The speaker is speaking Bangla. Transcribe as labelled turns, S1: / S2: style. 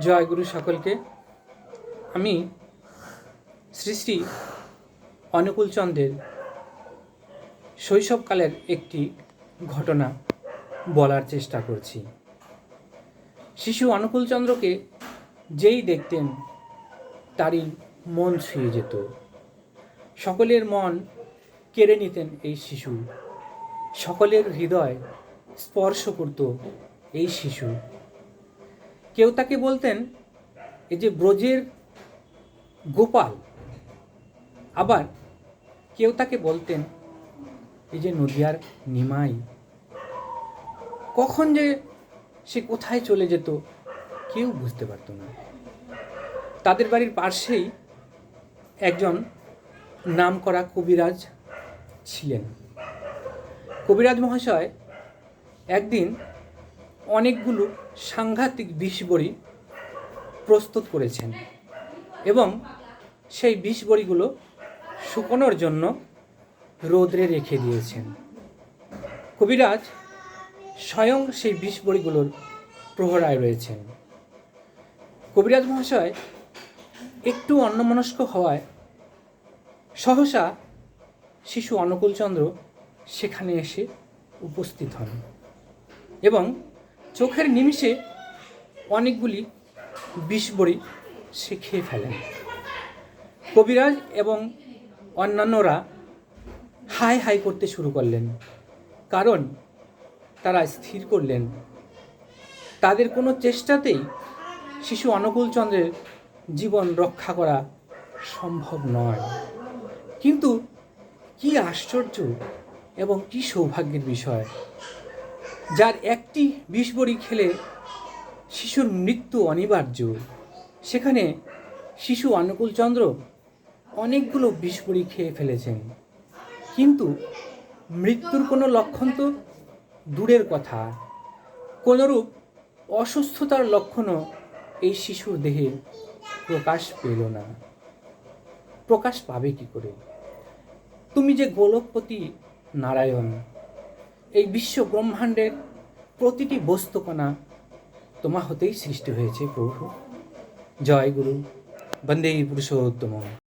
S1: জয় গুরু সকলকে। আমি শ্রী শ্রী অনুকূল চন্দ্রের শৈশবকালের একটি ঘটনা বলার চেষ্টা করছি। শিশু অনুকূল চন্দ্রকে যেই দেখতেন, তারই মন ছুঁয়ে যেত। সকলের মন কেড়ে নিতেন এই শিশু। সকলের হৃদয় স্পর্শ করত এই শিশু। কেউ তাকে বলতেন, এই যে ব্রজের গোপাল। আবার কেউ তাকে বলতেন, এই যে নদিয়ার নিমাই। কখন যে সে কোথায় চলে যেত, কেউ বুঝতে পারতো না। তাদের বাড়ির পাশেই একজন নামকরা কবিরাজ ছিলেন। কবিরাজ মহাশয় একদিন অনেকগুলো সাংঘাতিক বিষ বড়ি প্রস্তুত করেছেন এবং সেই বিষ বড়িগুলো শুকোনোর জন্য রোদ্রে রেখে দিয়েছেন। কবিরাজ স্বয়ং সেই বিষ বড়িগুলোর প্রহরায় রয়েছেন। কবিরাজ মহাশয় একটু অন্যমনস্ক হওয়ায় সহসা শিশু অনুকূলচন্দ্র সেখানে এসে উপস্থিত হন এবং চোখের নিমিষে অনেকগুলি বিষবড়ি সে খেয়ে ফেলেন। কবিরাজ এবং অন্যান্যরা হাই হাই করতে শুরু করলেন, কারণ তারা স্থির করলেন। তাদের কোনো চেষ্টাতেই শিশু অনুকূলচন্দ্রের জীবন রক্ষা করা সম্ভব নয়। কিন্তু কি আশ্চর্য এবং কি সৌভাগ্যের বিষয়। যার একটি বিষ বড়ি খেলে শিশুর মৃত্যু অনিবার্য। সেখানে শিশু অনুকূলচন্দ্র অনেকগুলো বিষ বড়ি খেয়ে ফেলেছেন। কিন্তু মৃত্যুর কোনো লক্ষণ তো দূরের কথা। কোনোরূপ অসুস্থতার লক্ষণও এই শিশুর দেহে প্রকাশ পেল না। প্রকাশ পাবে কি করে? তুমি যে গোলকপতি নারায়ণ এই বিশ্ব ব্রহ্মাণ্ডের প্রতিটি বস্তুকণা তোমা হতেই সৃষ্টি হয়েছে প্রভু। জয় গুরু। বন্দে পুরুষোত্তম